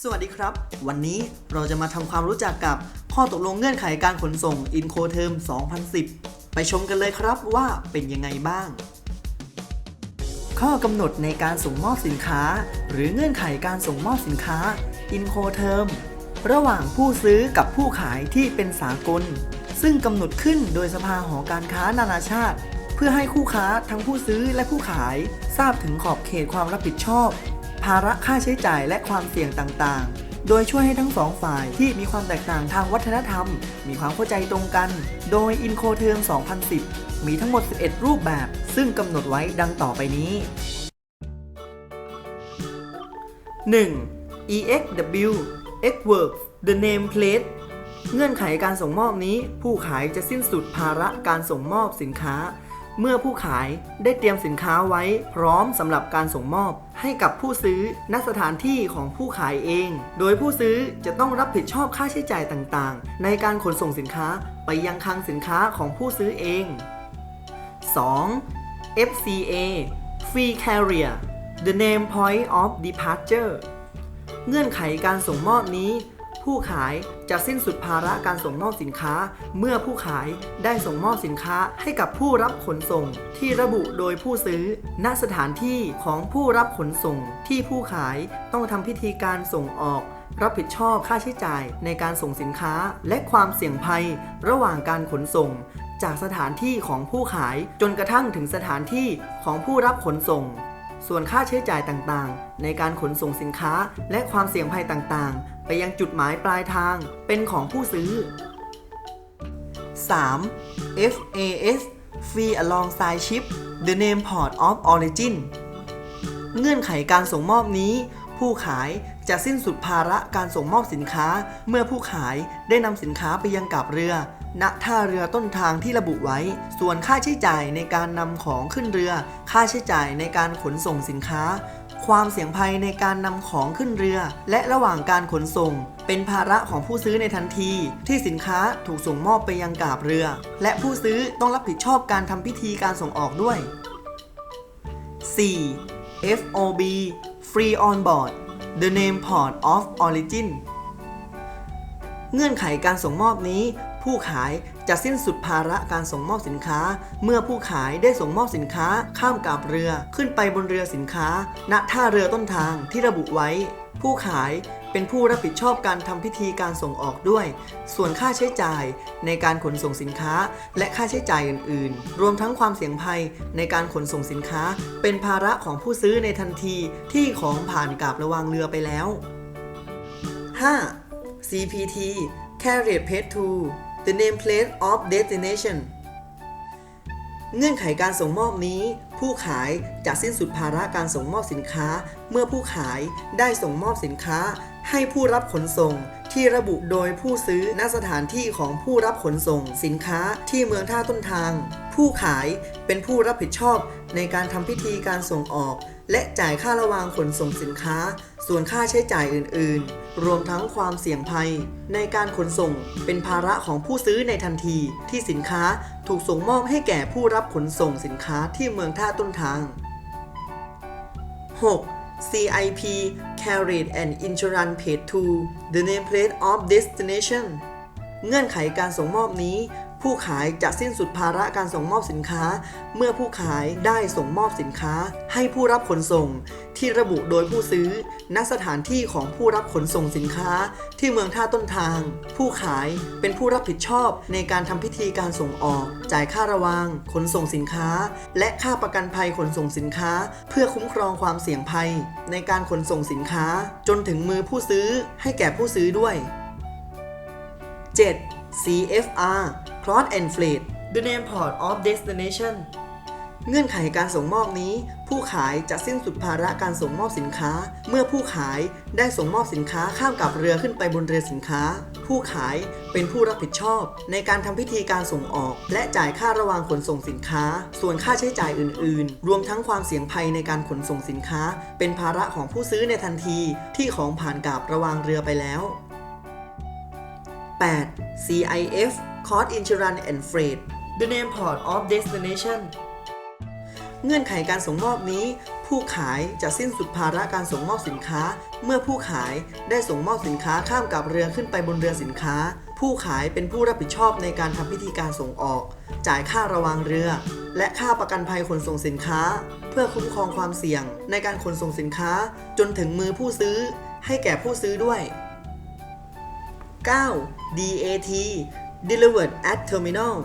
สวัสดีครับ วันนี้เราจะมาทำความรู้จักกับข้อตกลงเงื่อนไขการขนส่ง Incoterm 2010 ไปชมกันเลยครับว่าเป็นยังไงบ้าง ข้อกำหนดในการส่งมอบสินค้า หรือเงื่อนไขการส่งมอบสินค้า Incoterm ระหว่างผู้ซื้อกับผู้ขายที่เป็นสากล ซึ่งกำหนดขึ้นโดยสภาหอการค้านานาชาติ เพื่อให้คู่ค้าทั้งผู้ซื้อและผู้ขาย ทราบถึงขอบเขตความรับผิดชอบ ภาระค่าใช้จ่ายและความเสี่ยงต่างๆ โดยช่วยให้ทั้งสองฝ่ายที่มีความแตกต่างทางวัฒนธรรม มีความเข้าใจตรงกัน โดย Incoterm 2010 มีทั้งหมด 11 รูปแบบ ซึ่งกำหนดไว้ดังต่อไปนี้ 1. EXW Xworks The Name Plate เงื่อนไขการส่งมอบนี้ ผู้ขายจะสิ้นสุดภาระการส่งมอบสินค้า เมื่อผู้ขายได้เตรียมสินค้าไว้พร้อมสำหรับการส่งมอบ ให้กับผู้ซื้อณสถานที่ของผู้ขายเอง โดยผู้ซื้อจะต้องรับผิดชอบค่าใช้จ่ายต่างๆ ในการขนส่งสินค้าไปยังคลังสินค้าของผู้ซื้อเอง 2. FCA Free Carrier The Name Point of Departure เงื่อนไขการส่งมอบนี้ ผู้ขายจะสิ้นสุดภาระการส่งมอบสินค้า เมื่อผู้ขายได้ส่งมอบสินค้าให้กับผู้รับขนส่ง ที่ระบุโดยผู้ซื้อ ณสถานที่ของผู้รับขนส่ง ที่ผู้ขายต้องทำพิธีการส่งออก รับผิดชอบค่าใช้จ่ายในการส่งสินค้า และความเสี่ยงภัย ระหว่างการขนส่ง จากสถานที่ของผู้ขายจนกระทั่งถึงสถานที่ของผู้รับขนส่ง ส่วนค่าใช้จ่ายต่างๆ ในการขนส่งสินค้าและความเสี่ยงภัยต่างๆ ไปยังจุดหมายปลายทางเป็นของผู้ซื้อ 3. FAS Free Alongside Ship The Name Port of Origin เงื่อนไขการส่งมอบนี้ ผู้ขายจะสิ้นสุดภาระการส่งมอบสินค้า เมื่อผู้ขายได้นำสินค้าไปยังกับเรือ ณท่าเรือต้นทางที่ระบุไว้ ส่วนค่าใช้จ่ายในการนำของขึ้นเรือ ค่าใช้จ่ายในการขนส่งสินค้า ความเสี่ยงภัยในการนำของขึ้นเรือ และระหว่างการขนส่ง เป็นภาระของผู้ซื้อในทันที ที่สินค้าถูกส่งมอบไปยังกาบเรือ และผู้ซื้อต้องรับผิดชอบการทำพิธีการส่งออกด้วย 4. FOB Free on board The name port of origin เงื่อนไขการส่งมอบนี้ ผู้ขายจะสิ้นสุดภาระการส่งมอบสินค้า เมื่อผู้ขายได้ส่งมอบสินค้าข้ามกาบเรือขึ้นไปบนเรือสินค้า ณท่าเรือต้นทางที่ระบุไว้ ผู้ขายเป็นผู้รับผิดชอบการทำพิธีการส่งออกด้วย ส่วนค่าใช้จ่ายในการขนส่งสินค้า และค่าใช้จ่ายอื่น ๆ รวมทั้งความเสี่ยงภัยในการขนส่งสินค้า เป็นภาระของผู้ซื้อในทันทีที่ของผ่านกาบระวางเรือไปแล้ว 5. CPT Carrier Paid to the nameplate of destination เงื่อนไขการส่งมอบนี้ ผู้ขายจะสิ้นสุดภาระการส่งมอบสินค้า เมื่อผู้ขายได้ส่งมอบสินค้า ให้ผู้รับขนส่งที่ระบุโดยผู้ซื้อณสถานที่ของผู้รับขนส่งสินค้าที่เมืองท่าต้นทาง ผู้ขายเป็นผู้รับผิดชอบในการทำพิธีการส่งออก และจ่ายค่าระวางขนส่งสินค้า ส่วนค่าใช้จ่ายอื่น ๆ รวมทั้งความเสี่ยงภัย ในการขนส่งเป็นภาระของผู้ซื้อในทันที ที่สินค้าถูกส่งมอบให้แก่ผู้รับขนส่งสินค้าที่เมืองท่าต้นทาง 6. CIP Carried and Insurance Paid to the nameplate of destination เงื่อนไขการส่งมอบนี้ ผู้ขายจะสิ้นสุดภาระการส่งมอบสินค้า เมื่อผู้ขายได้ส่งมอบสินค้า ให้ผู้รับขนส่ง ที่ระบุโดยผู้ซื้อ ณสถานที่ของผู้รับขนส่งสินค้า ที่เมืองท่าต้นทาง ผู้ขายเป็นผู้รับผิดชอบในการทำพิธีการส่งออก จ่ายค่าระวางขนส่งสินค้า และค่าประกันภัยขนส่งสินค้า เพื่อคุ้มครองความเสี่ยงภัย ในการขนส่งสินค้า จนถึงมือผู้ซื้อให้แก่ผู้ซื้อด้วย 7. CFR Cross and Freight The name port of destination เงื่อนไขการส่งมอบนี้ ผู้ขายจะสิ้นสุดภาระการส่งมอบสินค้า เมื่อผู้ขายได้ส่งมอบสินค้าข้ามกับเรือขึ้นไปบนเรือสินค้า ผู้ขายเป็นผู้รับผิดชอบ ในการทำพิธีการส่งออก และจ่ายค่าระวางขนส่งสินค้า ส่วนค่าใช้จ่ายอื่น ๆ รวมทั้งความเสี่ยงภัยในการขนส่งสินค้า เป็นภาระของผู้ซื้อในทันทีที่ของผ่านกับระวางเรือไปแล้ว 8. CIF Cost Insurance and Freight The name port of destination เงื่อนไขการส่งมอบนี้ ผู้ขายจะสิ้นสุดภาระการส่งมอบสินค้า เมื่อผู้ขายได้ส่งมอบสินค้าข้ามกับเรือขึ้นไปบนเรือสินค้า ผู้ขายเป็นผู้รับผิดชอบในการทำพิธีการส่งออก จ่ายค่าระวางเรือ และค่าประกันภัยขนส่งสินค้า เพื่อคุ้มครองความเสี่ยง ในการขนส่งสินค้า จนถึงมือผู้ซื้อ ให้แก่ผู้ซื้อด้วย 9. DAT Delivered at Terminal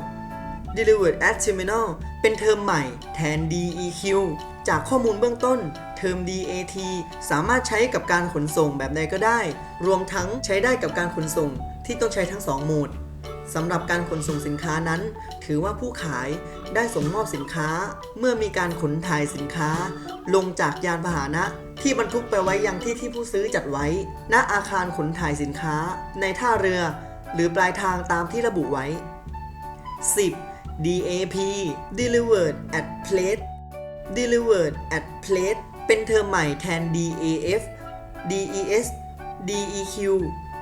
Delivered at Terminal เป็นเทอมใหม่แทน DEQ จากข้อมูลเบื้องต้น เทอม DAT สามารถใช้กับการขนส่งแบบใดก็ได้ รวมทั้งใช้ได้กับการขนส่งที่ต้องใช้ทั้ง 2 โหมดสำหรับการขนส่งสินค้านั้น ถือว่าผู้ขายได้ส่งมอบสินค้า เมื่อมีการขนถ่ายสินค้า ลงจากยานพาหนะ ที่บรรทุกไปไว้ยังที่ที่ผู้ซื้อจัดไว้ ณอาคารขนถ่ายสินค้า ในท่าเรือ หรือปลายทางตามที่ระบุไว้ 10. DAP Delivered at Place Delivered at Place เป็นเทอมใหม่แทน DAF DES DEQ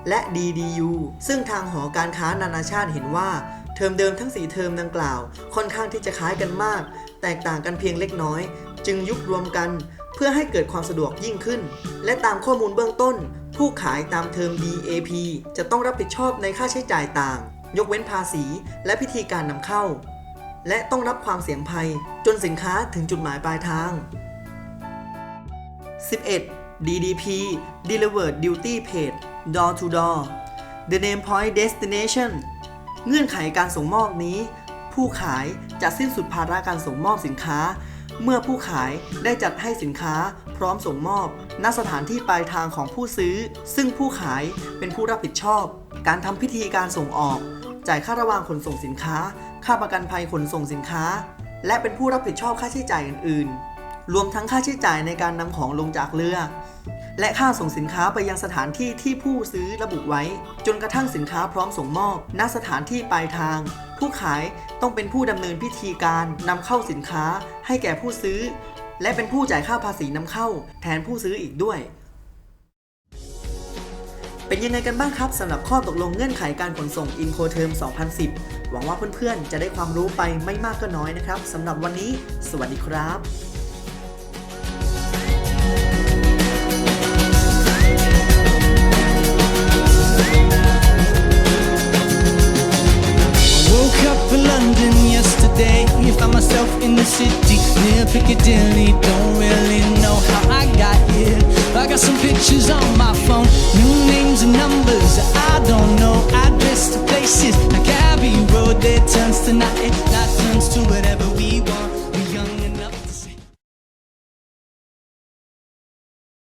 และ DDU ซึ่งทางหอการค้านานาชาติเห็นว่า เทอมเดิมทั้ง 4 เทอมดังกล่าว ค่อนข้างที่จะคล้ายกันมาก แตกต่างกันเพียงเล็กน้อย จึงยุบรวมกัน เพื่อให้เกิดความสะดวกยิ่งขึ้น และตามข้อมูลเบื้องต้น ผู้ขายตามเทอม DAP จะต้องรับผิดชอบในค่าใช้จ่ายต่าง ยกเว้นภาษีและพิธีการนำเข้า และต้องรับความเสี่ยงภัยจนสินค้าถึงจุดหมายปลายทาง 11. DDP Delivered Duty Paid Door to Door The Name Point Destination เงื่อนไขการส่งมอบนี้ ผู้ขายจะสิ้นสุดภาระการส่งมอบสินค้า เมื่อผู้ขายได้จัดให้สินค้า พร้อมส่งมอบณสถานที่ปลายทางของผู้ซื้อ ซึ่งผู้ขายเป็นผู้รับผิดชอบ การทำพิธีการส่งออก จ่ายค่าระวางขนส่งสินค้า ค่าประกันภัยขนส่งสินค้า และเป็นผู้รับผิดชอบค่าใช้จ่ายอื่น ๆ รวมทั้งค่าใช้จ่ายในการนำของลงจากเรือ และค่าส่งสินค้าไปยังสถานที่ที่ผู้ซื้อระบุไว้ จนกระทั่งสินค้าพร้อมส่งมอบณสถานที่ปลายทางผู้ขายต้องเป็นผู้ดำเนินพิธีการนำเข้าสินค้าให้แก่ผู้ซื้อ และเป็นผู้จ่ายค่าภาษีนำเข้า แทนผู้ซื้ออีกด้วย เป็นยังไงกันบ้างครับสำหรับข้อตกลงเงื่อนไขการขนส่ง Incoterm 2010 หวังว่าเพื่อนๆ จะได้ความรู้ไปไม่มากก็น้อยนะครับสำหรับวันนี้ สวัสดีครับ Woke up in London yesterday. Found myself in the city near Piccadilly. She's on my phone.